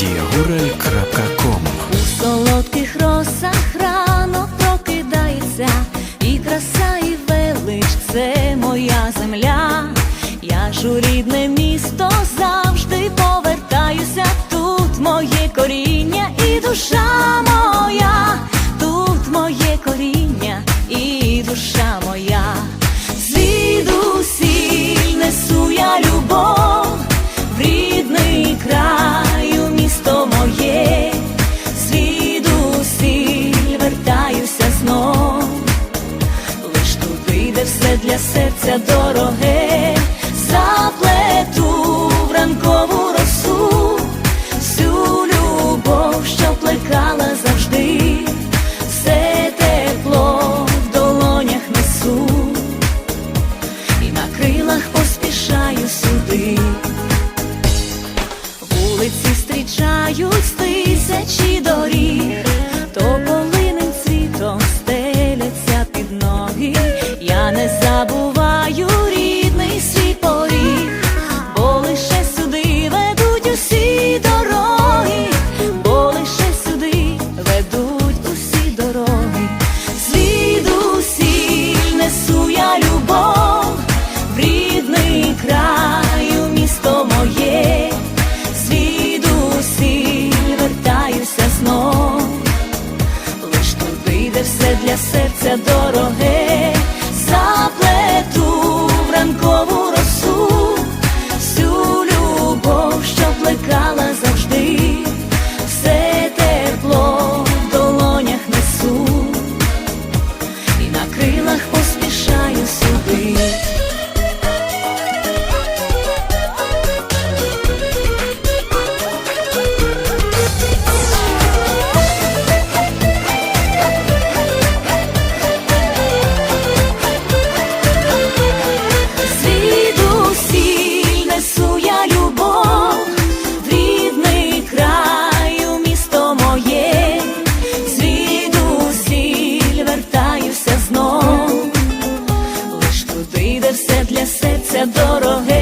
mediagurel.com У солодких росах рано прокидається, і краса, і велич це моя земля. Я ж у рідне місто завжди повертаюся. Тут моє коріння і душа. Зустрічають тисячі доріг, для серця дороге. дороге.